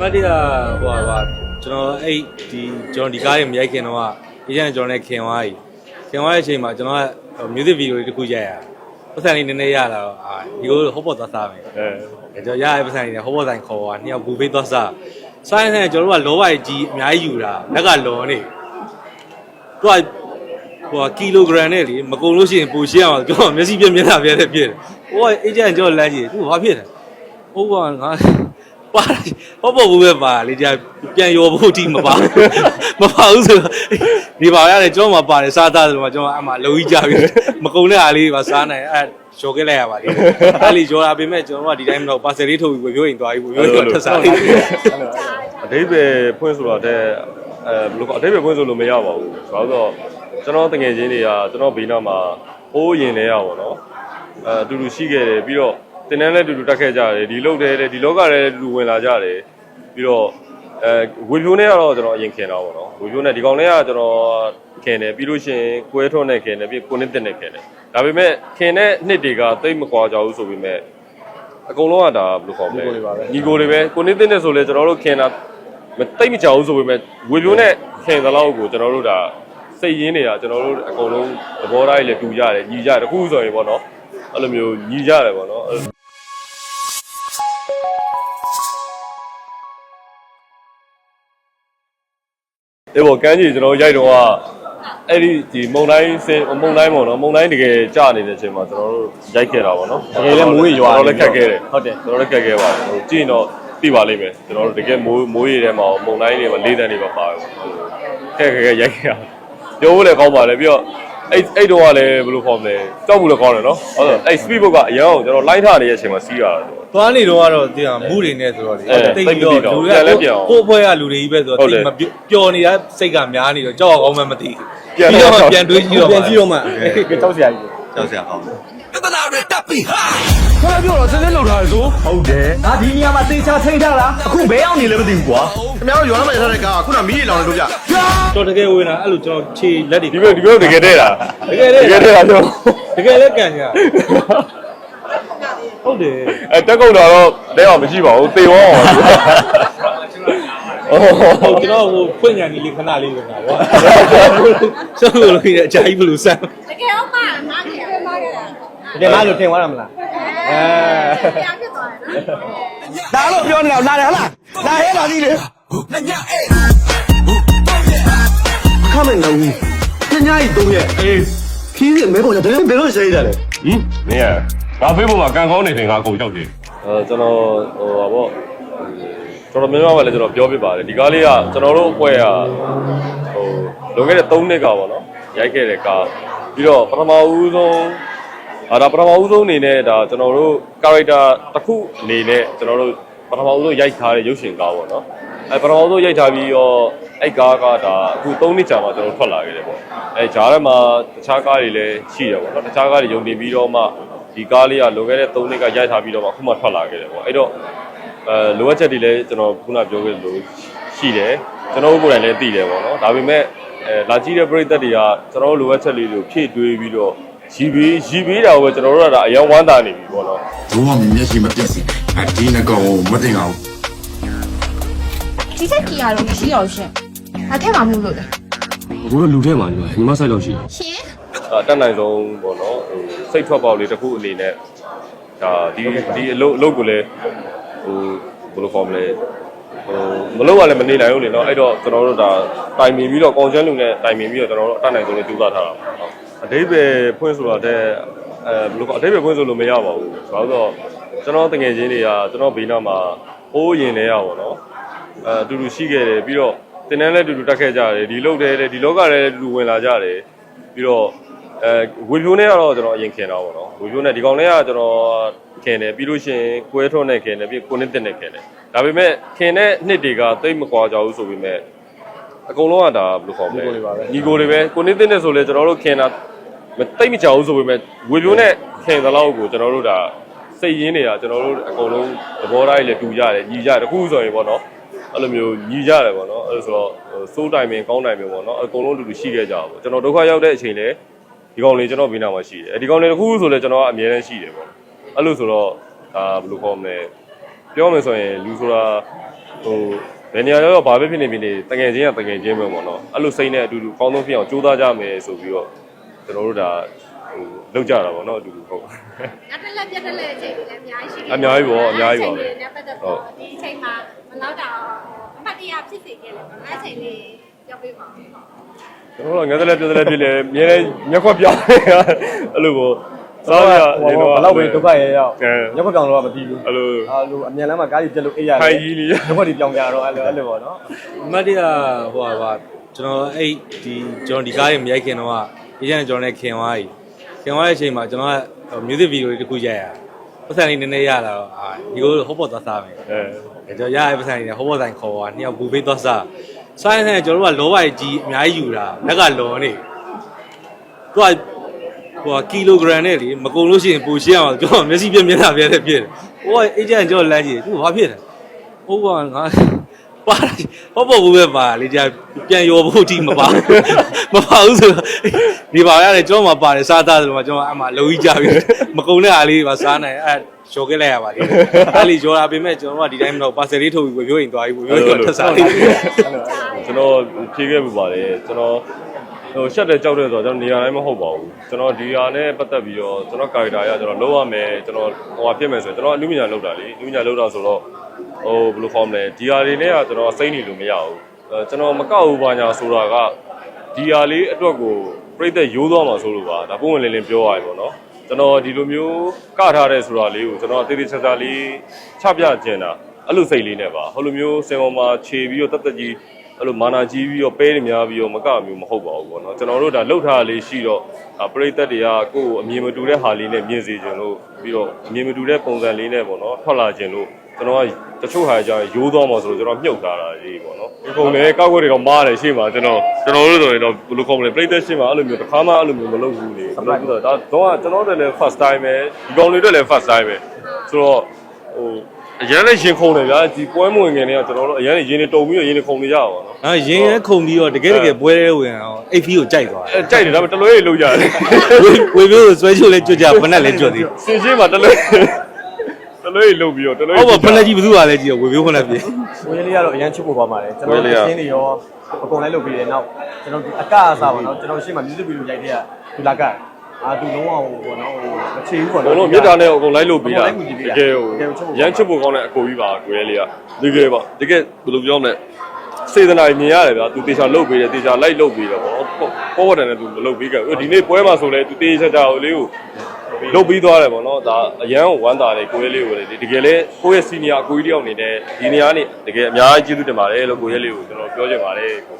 မတ်တရဟိုဟာကျွန်တော်အဲ့ဒီကျွန်တော်ဒီကားတွေမရိုက်ခင်တော့အေဂျင့်ကျွန်တော်နဲ့ခင်သွားပြီခင်သွားတဲ့အချိန်မှာကျွန်တော်က music video လေးတစ်ခုရိုက်ရပတ်စံလေးနည်းနည်းရလာတော့အာဒီကိုဟောပေါ်သွားစားမယ်အဲအဲကျွန်တော်ရရပတ်စံလေးနဲ့ဟောပေါ်ဆိုင်ခေါ်သွားနှစ်ယောက်ဘူဖေးသွားစားစားရင်လည်းကျွန်တော်တို့ကလောပိုက်ကြီးအများကြီးယူတာလက်ကလောနေသူကဟိုကီလိုဂရမ်နဲ့လေမကုန်လို့ရှိရင်ပိုရှင်းအောင်ကျွန်တော်မျက်စိပြက်မျက်နှာပြက်တဲ့ဖြစ်တယ်ဟိုကအေဂျင့်ကျွန်တော်လမ်းကြည့်သူဘာဖြစ်လဲဟုတ်ပါငါ ပါဟောပေါ်ဘူးပဲပါလေကြာပြန်ရောဖို့အထိမပါမပါဘူးဆိုတော့ဒီပါရတယ်ကျွန်တော်မှပါတယ်စားသားဆိုတော့ကျွန်တော်အမှအလုံးကြီးကြပြီမကုံတဲ့အားလေးပါစားနိုင်အဲရောခဲ့လိုက်ရပါလေအဲ့လီရောတာပေမဲ့ကျွန်တော်ကဒီတိုင်းမတော့ပါဆယ်လေးထုတ်ပြီးဝေပြောရင်သွားပြီးဝေပြောရင်ထပ်စားလေးအတိပ္ပယ်ဖွင့်ဆိုတော့တဲ့အဲဘယ်လိုကအတိပ္ပယ်ဖွင့်ဆိုလို့မရပါဘူးဘာလို့ဆိုတော့ကျွန်တော်တငယ်ချင်းတွေကကျွန်တော်ဘေးနားမှာဟိုးရင်လဲရပါတော့အဲအတူတူရှိခဲ့တယ်ပြီးတော့ တင်တန်းလည်းအတူတူတက်ခဲ့ကြတယ်ဒီလောက်တည်းလည်းဒီလောကလည်းအတူတူဝင်လာကြတယ်ပြီးတော့အဲဝေဖြိုးနဲ့ကတော့ကျွန်တော်အရင်ခင်တာပေါ့နော်ဝေဖြိုးနဲ့ဒီကောင်လေးကကျွန်တော်ခင်တယ်ပြီးလို့ရှိရင်ကွဲထွန်းနဲ့ခင်တယ်ပြီးကိုနစ်တက်နဲ့ခင်တယ်ဒါပေမဲ့ခင်တဲ့နှစ်တွေကတိတ်မကွာကြဘူးဆိုပေမဲ့အကုန်လုံးကဒါဘယ်လိုခေါ်မလဲညီကိုတွေပဲကိုနေတင်းနဲ့ဆိုလဲကျွန်တော်တို့ခင်တာမတိတ်မကြောက်ဘူးဆိုပေမဲ့ဝေပြိုးနဲ့ခင်သလောက်ကိုကျွန်တော်တို့ဒါစိတ်ရင်းနေတာကျွန်တော်တို့အကုန်လုံးသဘောထားကြီးလည်းတူကြတယ်ညီကြတယ်တခုဆိုရင်ပေါ့နော်အဲ့လိုမျိုးညီကြတယ်ပေါ့နော် အဲ့လိုအေးပေါ့ကန်းကြီးကျွန်တော်ရိုက်တော့ကအဲ့ဒီဒီမုံတိုင်းစင်မုံတိုင်းပေါ့နော်မုံတိုင်းတကယ်ကြာနေတဲ့အချိန်မှာကျွန်တော်တို့ရိုက်ခဲ့တာပေါ့နော်တကယ်လည်းမိုးရွာကျွန်တော်လည်းခက်ခဲ့တယ်ဟုတ်တယ်ကျွန်တော်လည်းခက်ခဲပါတယ်ဟိုကြည့်ရင်တော့သိပါလိမ့်မယ်ကျွန်တော်တို့တကယ်မိုးမိုးရေထဲမှာမုန်တိုင်းတွေမှာလေးတန်းတွေပါပါတယ်ခက်ခဲခဲရိုက်ခဲ့ရပြောဖို့လည်းကောင်းပါလေပြီးတော့အဲ့အဲ့တော့ကလည်းဘယ်လိုခေါ်မလဲကြောက်ဖို့လည်းကောင်းတယ်နော်ဟုတ်တယ်အဲ့ speed boat ကအရင်ကကျွန်တော် line ထားနေတဲ့အချိန်မှာစီးရတာဆို သွားနေတော့ကတော့ဒီဟာမူတွေနဲ့ဆိုတော့လေအဲတိတ်ပြီးတော့တိတ်ပြီးတော့လူပြန်လဲတွေကပြန်အောင်ကိုယ့်အဖွဲ့ကလူတွေကြီးပဲဆိုတော့ဟုတ်တယ်တိတ်မပျော်နေတာစိတ်ကများနေတော့ကြောက်အောင်မှမသိပြန်ပြီးတော့တော့မှပြန်တွေးကြည့်တော့ပြန်ကြည့်တော့မှကြောက်စရာကြီးကြောက်စရာကောင်းတယ်ခွဲပြောတော့စစလောက်ထားရဆိုဟုတ်တယ်ငါဒီနေရာမှာသေချာထိန်းထားလားအခုဘယ်အောင်နေလဲမသိဘူးကွာခင်ဗျားတို့ရွာထဲမှာရထားတဲ့ကားကခုနမီးရီလောင်နေလို့ကြတော်တကယ်ဝင်တာအဲ့လိုကျွန်တော်ခြေလက်တွေဒီဘက်ဒီဘက်တကယ်တဲ့တာတကယ်လေတကယ်တဲ့တာကျွန်တော်တကယ်လည်းကန်ကြ ဟုတ်တယ်အဲတက်ကုန်တော့တဲ့အောင်မရှိပါဘူးသေရောအောင်ဟုတ်ကျွန်တော်ဟိုဖွင့်ညာနေလေးခဏလေးဝင်တာကွာဆက်လို့လို့ရအကြိုက်ဘလူးဆန်တကယ်တော့မှနားကြည့်ရမှာကြတာဒီမှာလို့ထင်သွားတာမလားအဲပြန်ဖြစ်သွားတယ်နော်ဒါလို့ပြောနေတာနားတယ်ဟလားနားရဲလာသည်လေခမဲ့နော်ဘူးညညကြီးသုံးရက်အေးခီးရဲ့မဲပေါ်ကြတယ်ဘယ်လိုရှိရလဲဟင်မင်းက ငါဖေးပေါ်မှာကန်ကောင်းနေတယ်ငါကုန်ကြောက်တယ်အဲကျွန်တော်ဟိုပါပေါ့တော်တော်များများပဲလည်းကျွန်တော်ပြောပြပါတယ်ဒီကားလေးကကျွန်တော်တို့အဖွဲ့ကဟိုလွန်ခဲ့တဲ့3နှစ်ကပေါ့နော်ရိုက်ခဲ့တဲ့ကားပြီးတော့ပထမဦးဆုံးအာဒါပထမဦးဆုံးအနေနဲ့ဒါကျွန်တော်တို့ character တစ်ခုအနေနဲ့ကျွန်တော်တို့ပထမဦးဆုံးရိုက်ထားတဲ့ရုပ်ရှင်ကားပေါ့နော်အဲပထမဦးဆုံးရိုက်ထားပြီးတော့အဲ့ကားကဒါအခု3နှစ်ကြာမှကျွန်တော်ထွက်လာခဲ့တယ်ပေါ့အဲဂျားထဲမှာတခြားကားတွေလည်းရှိတယ်ပေါ့နော်တခြားကားတွေယုံတင်ပြီးတော့မှ ဒီကားလေးကလွန်ခဲ့တဲ့3နှစ်ကရိုက်ထားပြီးတော့မှအခုမှထွက်လာခဲ့တယ်ပေါ့အဲ့တော့အဲလိုအပ်ချက်တွေလည်းကျွန်တော်ခုနပြောခဲ့လို့ရှိတယ်ကျွန်တော်တို့ကိုယ်တိုင်လည်းသိတယ်ပေါ့နော်ဒါပေမဲ့အဲလာကြည့်တဲ့ပရိသတ်တွေကကျွန်တော်တို့လိုအပ်ချက်လေးတွေကိုဖြည့်တွေးပြီးတော့ရီပြီးရီပြီးတာကိုပဲကျွန်တော်တို့ကဒါအရင်ဝမ်းသာနေပြီပေါ့နော်ဘုံကမျက်ရှိမပြတ်စေအဒီနကောင်ကိုမတင်အောင်ဒီချက်ကြီးရတော့မရှိတော့ရှင်အထက်မှာမလို့လို့လေဘိုးကလူထဲမှာညီမညီမဆိုင်လောက်ရှိတယ်ရှင်အတက်နိုင်ဆုံးပေါ့နော်ဟို စိတ်ထွက်ပေါက်လေးတစ်ခုအနေနဲ့ဒါဒီဒီအလုပ်အလုပ်ကိုလည်းဟိုဘယ်လိုခေါ်မလဲဟိုမလုပ်ရလည်းမနေနိုင်ဘူးလေနော်အဲ့တော့ကျွန်တော်တို့ဒါတိုင်ပင်ပြီးတော့ကောင်ချမ်းလူနဲ့တိုင်ပင်ပြီးတော့ကျွန်တော်တို့အတက်နိုင်ဆုံးလေးကြိုးစားထားတာပေါ့ဟုတ်အတိပ္ပယ်ဖွင့်ဆိုတော့တဲ့အဲဘယ်လိုခေါ်အတိပ္ပယ်ဖွင့်ဆိုလို့မရပါဘူးဘာလို့လဲဆိုတော့ကျွန်တော်တငယ်ချင်းတွေကကျွန်တော်ဘေးနားမှာဟိုးရင်လဲရပါတော့အဲအတူတူရှိခဲ့တယ်ပြီးတော့တင်တန်းလည်းအတူတူတက်ခဲ့ကြတယ်ဒီလောက်တည်းလည်းဒီလောကလည်းအတူတူဝင်လာကြတယ်ပြီးတော့ အဲဝေဖြိုးနဲ့ကတော့ကျွန်တော်အရင်ခင်တာပေါ့နော်ဝေဖြိုးနဲ့ဒီကောင်လေးကကျွန်တော်ခင်တယ်ပြီးလို့ရှိရင်ကွဲထွန်းနဲ့ခင်တယ်ပြီးကိုနစ်တက်နဲ့ခင်တယ်ဒါပေမဲ့ခင်တဲ့နှစ်တွေကတိတ်မကွာကြဘူးဆိုပေမဲ့အကုန်လုံးကဒါဘယ်လိုခေါ်မလဲညီကိုတွေပဲကိုနစ်တက်နဲ့ဆိုလဲကျွန်တော်တို့ခင်တာမတိတ်မကြောက်ဘူးဆိုပေမဲ့ဝေဖြိုးနဲ့ခင်သလောက်ကိုကျွန်တော်တို့ဒါစိတ်ရင်းနေတာကျွန်တော်တို့အကုန်လုံးသဘောထားကြီးလည်းတူကြတယ်ညီကြတယ်တခုဆိုရင်ပေါ့နော်အဲ့လိုမျိုးညီကြတယ်ပေါ့နော်အဲ့လိုဆိုတော့စိုးတိုင်ပင်ကောင်းတိုင်ပင်ပေါ့နော်အကုန်လုံးအတူတူရှိခဲ့ကြတာပေါ့ကျွန်တော်ဒုက္ခရောက်တဲ့အချိန်လဲ ဒီကောင်လေးကျွန်တော်ဘေးနားမှာရှိတယ်အဲဒီကောင်လေးတစ်ခုဆိုလဲကျွန်တော်ကအမြဲတမ်းရှိတယ်ပေါ့အဲ့လိုဆိုတော့ဒါဘယ်လိုခေါ်မလဲပြောမယ်ဆိုရင်လူဆိုတာဟိုဘယ်နေရာတော့ဘာပဲဖြစ်နေပြီနေတကယ်ချင်းကတကယ်ချင်းပဲပေါ့နော်အဲ့လိုစိတ်နဲ့အတူတူကောင်းဆုံးဖြစ်အောင်ကြိုးစားကြမယ်ဆိုပြီးတော့ကျွန်တော်တို့ဒါဟိုလောက်ကြတာပေါ့နော်အတူတူဟုတ်အတက်လက်ပြတ်တက်လက်အချိန်တွေလည်းအများကြီးရှိတယ်အများကြီးပေါ့အများကြီးပါပဲအဲ့ဒီအချိန်တွေနဲ့ပတ်သက်တော့ဒီအချိန်မှာမလောက်တာအမှတ်တရဖြစ်စေခဲ့တယ်ပေါ့အဲ့အချိန်လေးပြောပြပါဦး ကျွန်တော်တို့ငါးသက်လက်ပြသက်လက်ဖြစ်လေမြဲမျက်ခွက်ပြောင်းနေတာအဲ့လိုပေါ့စားရရင်တော့ဘလောက်ပဲဒုက္ခရဲရောက်အဲညဘက်ကောင်တော့မပြီးဘူးအဲ့လိုအာလိုအမြန်လမ်းမှာကားကြီးပြက်လို့အေးရတယ်ခိုင်ကြီးနေရညဘက်ဒီပြောင်းကြတော့အဲ့လိုအဲ့လိုပေါ့နော်အမတ်တရဟိုပါကျွန်တော်အဲ့ဒီကျွန်တော်ဒီကားတွေမရိုက်ခင်တော့အေဂျင့်ကျွန်တော်နဲ့ခင်သွားပြီခင်သွားတဲ့အချိန်မှာကျွန်တော်က music video လေးတစ်ခုရိုက်ရပတ်စံလေးနည်းနည်းရလာတော့အာဒီကိုဟောပေါ်သွားစားမယ်အဲအဲကျွန်တော်ရရပတ်စံလေးဟောပေါ်ဆိုင်ခေါ်သွားနှစ်ယောက်ဘူဖေးသွားစား ဆိုင်ဆိုင်ကျွန်တော်တို့ကလောဘကြီးအများကြီးယူတာလက်ကလောနေသူကဟိုကီလိုဂရမ်နဲ့လေမကုန်လို့ရှိရင်ပူရှင်းအောင်ကျွန်တော်မျက်စိပြက်မျက်နှာပြက်နဲ့ပြည့်တယ်ဟိုကအေဂျင့်ကျွန်တော်လမ်းကြည့်သူဘာဖြစ်လဲဟိုကငါပါဟောပေါ်ဘူးပဲပါလေကြာပြန်ရောဖို့တိမပါမပါဘူးဆိုတော့ဒီပါရတယ်ကျွန်တော်မှပါတယ်စားသားဆိုတော့ကျွန်တော်အမှလုံကြီးကြပြီမကုန်တဲ့အားလေးပါစားနိုင်အဲ ရှော်ခဲ့လိုက်ရပါလိမ့်အဲ့လီရောတာပြင်မဲ့ကျွန်တော်ကဒီတိုင်းမတော့ပါဆယ်လေးထုတ်ပြီးဝေပြောရင်သွားပြီးဝေပြောရင်ထပ်စားလိုက်ကျွန်တော်ဖြေခဲ့မှုပါတယ်ကျွန်တော်ဟိုရှက်တဲ့ကြောက်တဲ့ဆိုတော့ကျွန်တော်နေရာတိုင်းမဟုတ်ပါဘူးကျွန်တော်ဒီဟာနဲ့ပတ်သက်ပြီးတော့ကျွန်တော်ကာရီတာရကျွန်တော်လုံးဝမယ်ကျွန်တော်ဟိုဟာဖြစ်မယ်ဆိုရင်ကျွန်တော်အနုပညာလောက်တာလေအနုပညာလောက်တာဆိုတော့ဟိုဘယ်လိုခေါ်မလဲဒီဟာတွေနဲ့ကကျွန်တော်စိမ့်နေလို့မရဘူးအဲကျွန်တော်မကောက်ဘူးပါညာဆိုတာကဒီဟာလေးအတွက်ကိုပြိသက်ရိုးသွားမှာဆိုလို့ပါဒါပုံဝင်လင်းလင်းပြောရရင်ပေါ့နော် ကျွန်တော်ဒီလိုမျိုးကထားတဲ့ဆိုတာလေးကိုကျွန်တော်အသေးသေးချာချာလေးချပြကျင်တာအဲ့လိုစိတ်လေးနဲ့ပါဟိုလိုမျိုးစင်ပေါ်မှာခြေပြီးတော့တက်တက်ကြီးအဲ့လိုမာနာကြီးပြီးတော့ပဲတွေများပြီးတော့မကမျိုးမဟုတ်ပါဘူးပေါ့နော်ကျွန်တော်တို့ဒါလှုပ်ထားလေးရှိတော့ပရိသတ်တွေကကိုယ့်ကိုအမြင်မတူတဲ့ဟာလေးနဲ့မြင်စေခြင်းလို့ပြီးတော့အမြင်မတူတဲ့ပုံစံလေးနဲ့ပေါ့နော်ထွက်လာခြင်းလို့ ကျွန်တော်ကတချို့ဟာကြာရိုးသွားမှာဆိုလို့ကျွန်တော်မြုပ်ထားတာလေးပေါ့နော်ဒီပုံလေးကောက်ွက်တွေတော့မားတယ်ရှေ့မှာကျွန်တော်ကျွန်တော်တို့ဆိုရင်တော့ဘယ်လိုခေါ်မလဲပရိသတ်ရှေ့မှာအဲ့လိုမျိုးတစ်ခါမှအဲ့လိုမျိုးမလုပ်ဘူးလေမလုပ်ဘူးတော့ဒါတော့ကျွန်တော်တို့လည်း first time ပဲဒီကောင်တွေတို့လည်း first time ပဲဆိုတော့ဟိုအရင်လည်းရင်ခုန်တယ်ဗျာဒီပွဲမဝင်ခင်တည်းကကျွန်တော်တို့အရင်ရင်နေတုံပြီးတော့ရင်နေခုန်နေကြပါတော့အဲရင်းရဲခုန်ပြီးတော့တကယ်တကယ်ပွဲရဲဝင်အောင်အိတ်ဖီကိုကြိုက်သွားတယ်အဲကြိုက်တယ်ဒါပေမဲ့တလွဲကြီးလုံးကြတယ်ဝေဝေမျိုးဆွဲချိုးလဲကြွကြဖနက်လဲကြွသေးစင်ရှင်းမှာတလွဲ တလွဲကြီးလုံးပြီးတော့တလွဲဟုတ်ပါဖနက်ကြီးဘယ်သူကလဲကြည့်ဝေမျိုးဖနက်ပြေဝင်းလေးကတော့အရန်ချစ်ဖို့ပါပါတယ်ကျွန်တော်ဝင်းလေးကရှင်းနေရောအကုန်လိုက်လုပ်ပြီးတယ်နောက်ကျွန်တော်ဒီအကအစားပါတော့ကျွန်တော်ရှင်းမှာ music video ရိုက်တဲ့ကဒူလာကအာသူလုံးဝဟိုပေါ့နော်ဟိုမချေဘူးပေါ့ဘနော်လုံးမြစ်တာနဲ့အကုန်လိုက်လို့ပြီးတာအကုန်လိုက်ကူကြည့်ပေးတတာကယ်ဟိုတကယ်ကိုရမ်းချစ်ဖို့ကောင်းတဲ့အကိုကြီးပါကိုရဲလေးကတကယ်ပါတကယ်ဘယ်လိုပြောမလဲစေတနာမြင်ရတယ်ဗျာသူတေချာလုတ်ပေးတယ်တေချာလိုက်လုတ်ပေးတယ်ပေါ့ပေါ်ဝတ်တယ်နဲ့သူမလုတ်ပေးကြဘူးဒီနေ့ပွဲမှာဆိုလဲသူတေချာချာဟိုလေးကို လုတ်ပြီးသွားတယ်ပေါ့နော်ဒါအရန်ကိုဝမ်းသာတယ်ကိုရဲလေးကိုလေတကယ်လဲကိုရဲ့စီနီယာအကိုကြီးတယောက်အနေနဲ့ဒီနေရာနေတကယ်အများကြီးကျေးဇူးတင်ပါတယ်လို့ကိုရဲလေးကိုကျွန်တော်ပြောချင်ပါတယ်ကို